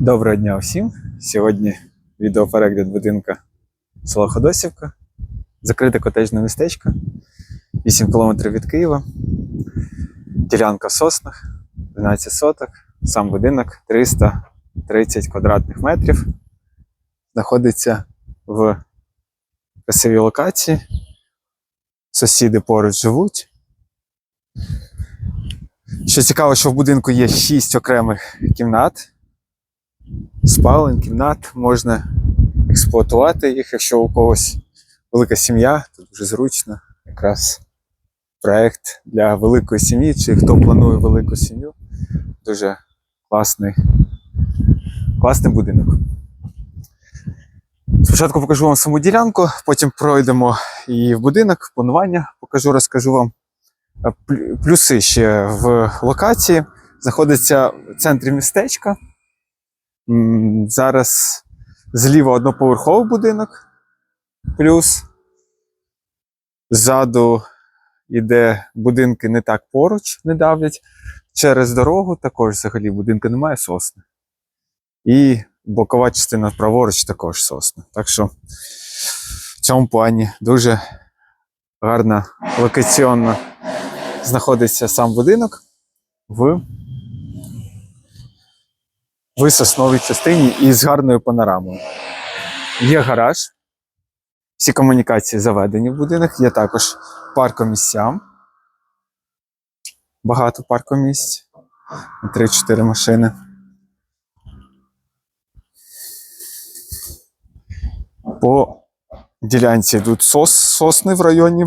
Доброго дня всім! Сьогодні відеоперегляд будинка села Ходосівка, закрите котеджне містечко, 8 км від Києва, ділянка в соснах, 12 соток, сам будинок 330 квадратних метрів. Знаходиться в красивій локації. Сусіди поруч живуть. Що цікаво, що в будинку є 6 окремих кімнат спалень, кімнат, можна експлуатувати їх, якщо у когось велика сім'я, то дуже зручно. Якраз проект для великої сім'ї, чи хто планує велику сім'ю. Дуже класний, класний будинок. Спочатку покажу вам саму ділянку, потім пройдемо і в будинок, планування покажу, розкажу вам. Плюси ще в локації. Знаходиться в центрі містечка. Зараз зліва одноповерховий будинок, плюс ззаду йде будинки не так поруч, не давлять. Через дорогу також взагалі будинку немає сосни. І бокова частина праворуч також сосна. Так що в цьому плані дуже гарно локаційно знаходиться сам будинок в в сосновій частині і з гарною панорамою. Є гараж, всі комунікації заведені в будинок, є також паркомісця. Багато паркомісць. 3-4 машини. По ділянці йдуть сос, сосни в районі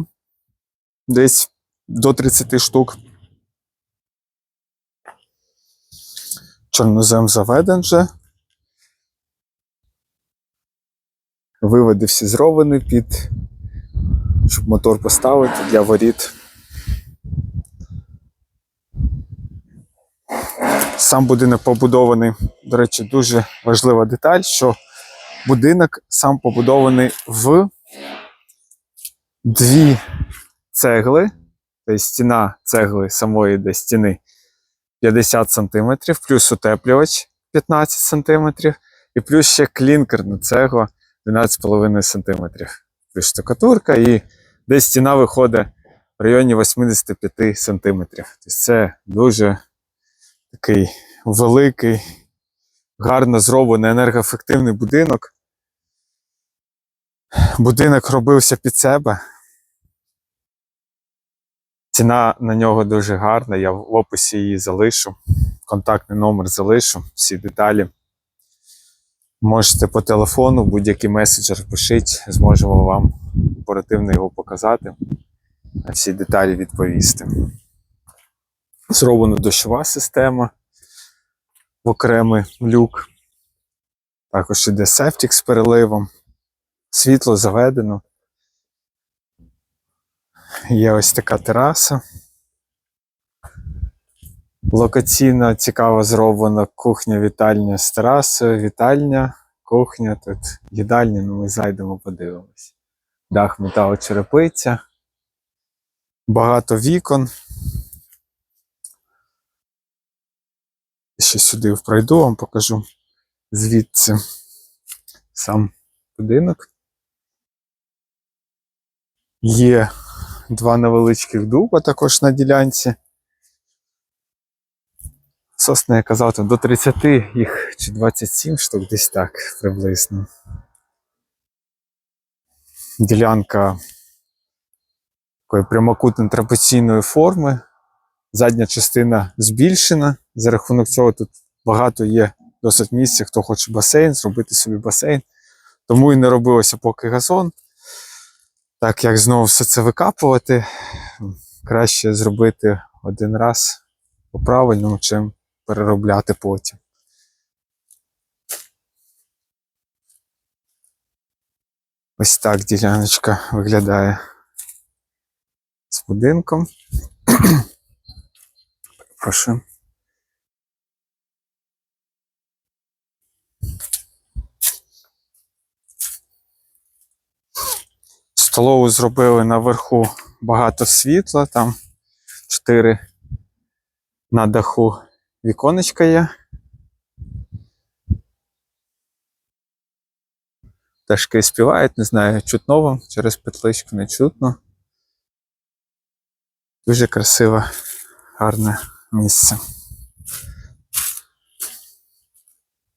десь до 30 штук. Чорнозем заведен вже. Виводи всі зроблені під, щоб мотор поставити для воріт. Сам будинок побудований, до речі, дуже важлива деталь, що будинок сам побудований в дві цегли, тобто стіна цегли самої до стіни 50 см, плюс утеплювач 15 см, і плюс ще клінкерна цегла 12,5 см. Плюс штукатурка, і десь стіна виходить в районі 85 см. Тобто це дуже такий великий, гарно зроблений енергоефективний будинок. Будинок робився під себе. Ціна на нього дуже гарна. Я в описі її залишу. Контактний номер залишу, всі деталі. Можете по телефону, будь-який меседжер пишіть, зможемо вам оперативно його показати, а всі деталі відповісти. Зроблена дощова система в окремий люк. Також іде септик з переливом. Світло заведено. Є ось така тераса. Локаційно цікаво зроблена кухня, вітальня з терасою, вітальня, кухня, тут їдальня, ну ми зайдемо, подивимось. Дах металочерепиця. Багато вікон. Ще сюди пройду, вам покажу звідси сам будинок. Є два невеличких дуба також на ділянці. Сосни, я казав, там до 30 їх чи 27 штук, десь так приблизно. Ділянка такої прямокутної трапеційної форми. Задня частина збільшена. За рахунок цього тут багато є досить місця, хто хоче басейн, зробити собі басейн. Тому і не робилося поки газон. Так як знову все це викапувати, краще зробити один раз по-правильному, чим переробляти потім. Ось так діляночка виглядає з будинком. Прошу. Столову зробили наверху багато світла, там чотири на даху віконечка є. Пташки співають, не знаю, чутно вам через петличку не чутно. Дуже красиве, гарне місце.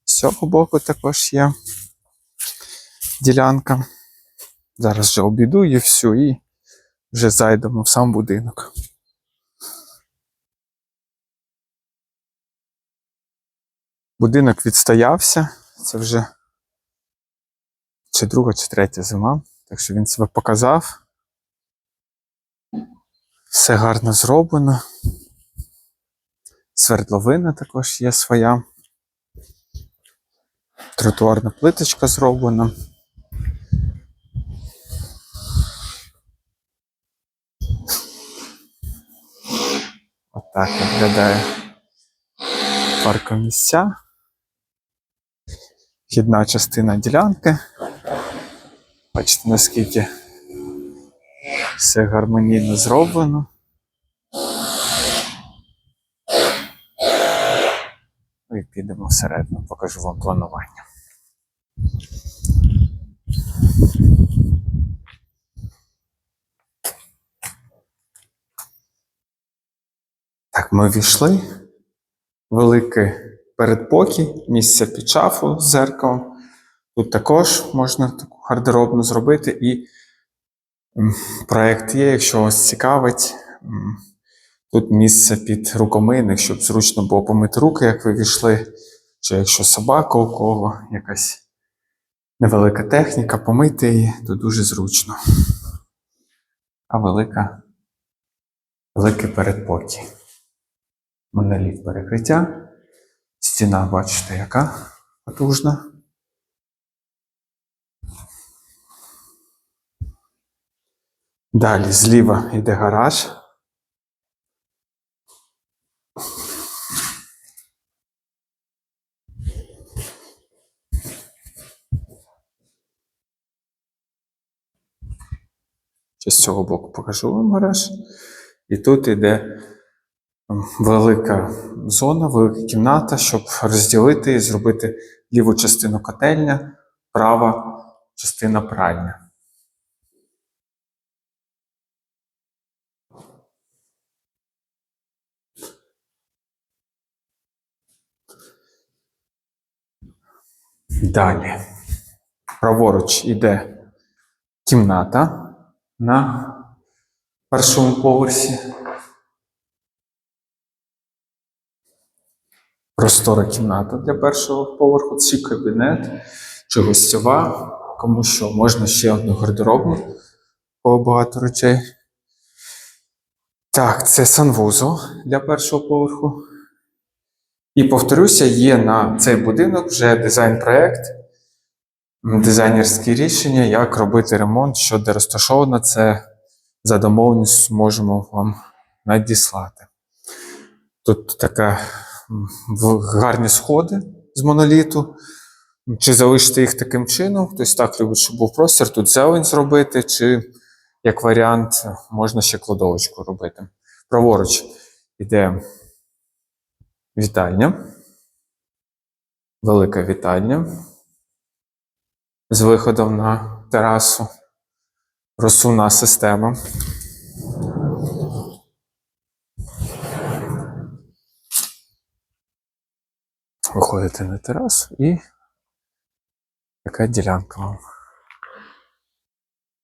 З цього боку також є ділянка. Зараз вже обійду її всю і вже зайдемо в сам будинок. Будинок відстоявся. Це вже чи друга, чи третя зима. Так що він себе показав. Все гарно зроблено. Свердловина також є своя. Тротуарна плиточка зроблена. Отак виглядає паркомісця. Вхідна частина ділянки. Бачите, наскільки все гармонійно зроблено. Ну І підемо всередину, покажу вам планування. Так, ми війшли. Великий передпокій, місце під шафу з зеркалом. Тут також можна таку гардеробну зробити і м, проект є, якщо вас цікавить. Тут місце під рукомийник, щоб зручно було помити руки, як ви війшли. Чи якщо собака у кого, якась невелика техніка, помити її, то дуже зручно. А велика, великий передпокій. Моноліт перекриття. Стіна, бачите, яка потужна. Далі зліва йде гараж. З цього боку покажу вам гараж. І тут йде велика зона, велика кімната, щоб розділити і зробити ліву частину котельня, права частина пральня. Далі. Праворуч іде кімната на першому поверсі. Простора кімната для першого поверху, чи кабінет, чи гостьова, кому що можна ще одну гардеробну, по багато речей. Так, це санвузол для першого поверху. І повторюся, є на цей будинок вже дизайн-проект, дизайнерські рішення, як робити ремонт, що де розташовано, це за домовленістю можемо вам надіслати. Тут така гарні сходи з моноліту. Чи залишити їх таким чином? Хтось так любить, щоб був простір, тут зелень зробити, чи як варіант можна ще кладовочку робити. Праворуч іде вітальня. Велика вітальня з виходом на терасу. Розсувна система. Виходите на терасу і така ділянка вам.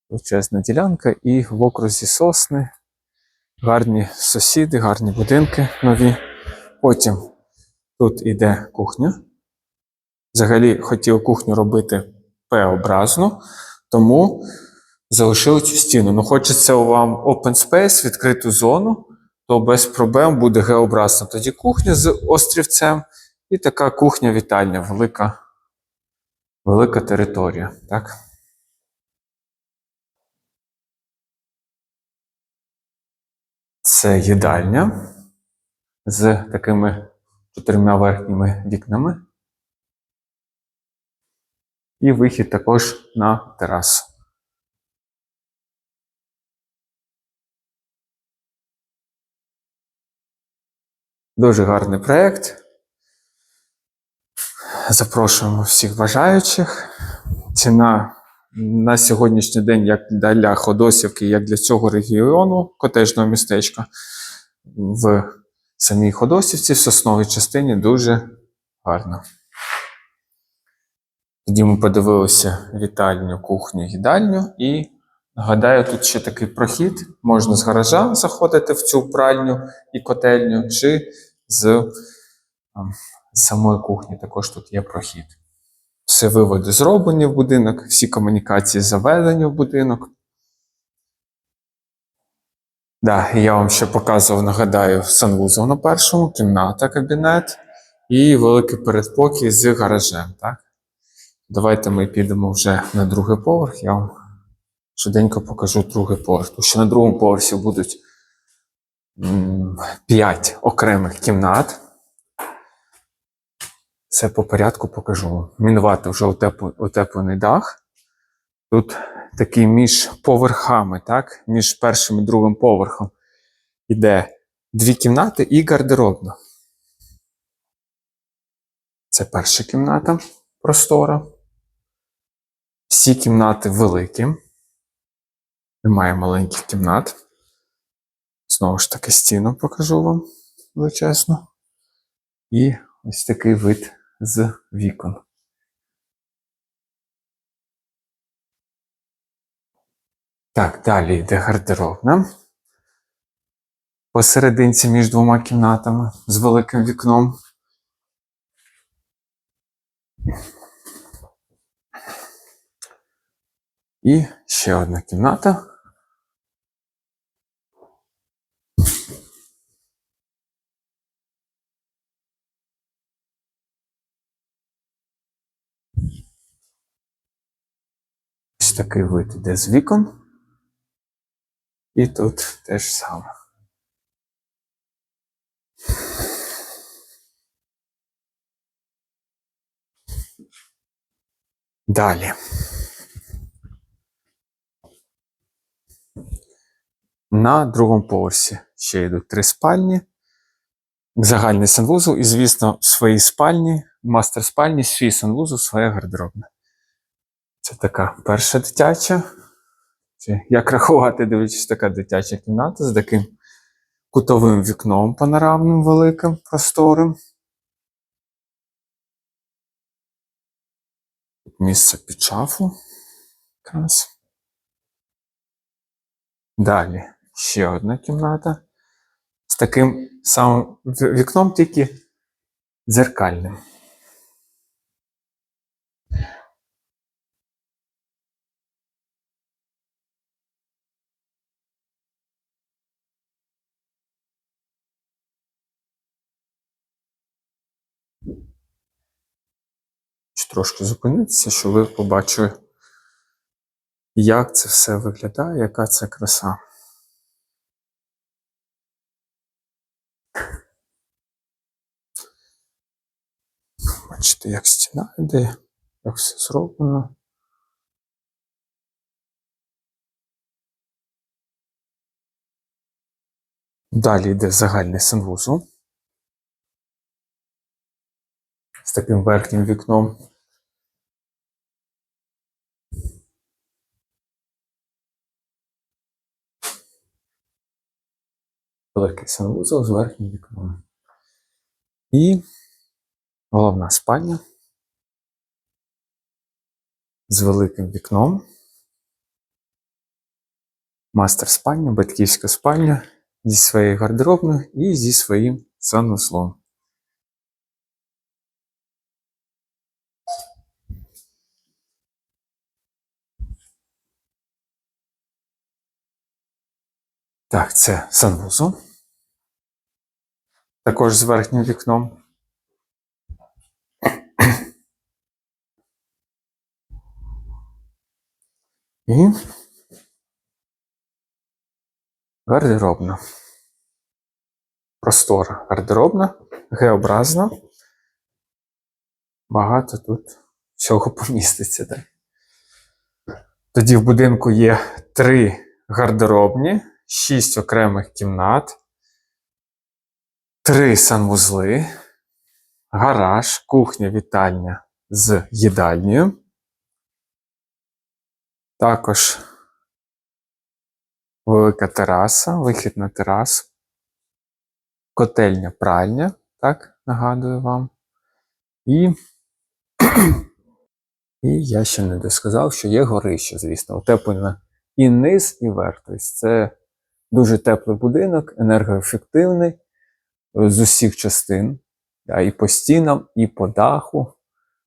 Величезна ділянка і в окрузі сосни. Гарні сусіди, гарні будинки нові. Потім тут іде кухня. Взагалі хотів кухню робити П-образну, тому залишили цю стіну. Ну, хочеться вам open space, відкриту зону, то без проблем буде Г-образна. Тоді кухня з острівцем і така кухня-вітальня, велика, велика територія. Так? Це їдальня з такими чотирма верхніми вікнами. І вихід також на терасу. Дуже гарний проєкт. Запрошуємо всіх бажаючих. Ціна на сьогоднішній день, як для Ходосівки, як для цього регіону котежного містечка, в самій Ходосівці, в сосновій частині дуже гарно. Тоді ми подивилися вітальню, кухню, їдальню і нагадаю, тут ще такий прохід. Можна з гаража заходити в цю пральню і котельню, чи з там, з самої кухні також тут є прохід. Все виводи зроблені в будинок, всі комунікації заведені в будинок. Да, я вам ще показував, нагадаю, санвузол на першому, кімната, кабінет і великий передпокій з гаражем. Так? Давайте ми підемо вже на другий поверх. Я вам швиденько покажу другий поверх. Тому що на другому поверсі будуть 5 окремих кімнат. Все по порядку покажу. Мінувати вже утеплений дах. Тут такий між поверхами, так? між першим і другим поверхом іде дві кімнати і гардеробна. Це перша кімната простора. Всі кімнати великі. Немає маленьких кімнат. Знову ж таки, стіну покажу вам величезно. І ось такий вид з вікон. Так, далі йде гардеробна. Посерединці між двома кімнатами з великим вікном. І ще одна кімната. Ось такий вид іде з вікон. І тут теж саме. Далі. На другому поверсі ще йдуть три спальні, загальний санвузол і, звісно, в своїй спальні, мастер спальні, свій санвузол, своя гардеробна. Це така перша дитяча. Чи як рахувати, дивлячись, така дитяча кімната з таким кутовим вікном панорамним великим, просторим. Місце під шафу. Якраз. Далі ще одна кімната з таким самим вікном, тільки дзеркальним. Трошки зупинитися, щоб ви побачили, як це все виглядає, яка це краса. Бачите, як стіна йде, як все зроблено. Далі йде загальний санвузол з таким верхнім вікном. Великий санвузол з верхнім вікном. І головна спальня з великим вікном. Мастер спальня, батьківська спальня зі своєю гардеробною і зі своїм санузлом. Так, це санвузол. Також з верхнім вікном. І гардеробна. Простора гардеробна, Г-образна. Багато тут всього поміститься. Так? Тоді в будинку є три гардеробні, шість окремих кімнат, три санвузли, гараж, кухня, вітальня з їдальнею. Також велика тераса, вихід на терасу. Котельня пральня, так, нагадую вам. І, і я ще не досказав, що є горище, звісно, утеплена і низ, і верх. Тобто це дуже теплий будинок, енергоефективний з усіх частин, да, і по стінам, і по даху.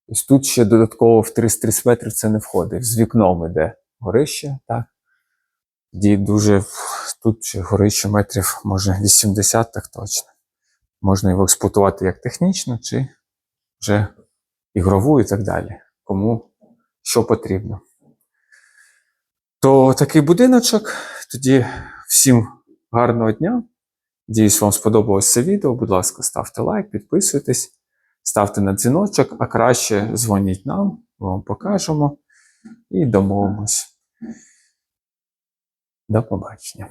Тобто тут ще додатково в 330 метрів це не входить. З вікном іде горище, так. Тоді дуже тут ще горище метрів, може 80, так точно. Можна його експлуатувати як технічно, чи вже ігрову і так далі. Кому що потрібно. То такий будиночок. Тоді всім гарного дня. Надіюсь, вам сподобалось це відео. Будь ласка, ставте лайк, підписуйтесь, ставте на дзвіночок, а краще дзвоніть нам, ми вам покажемо і домовимось. До побачення.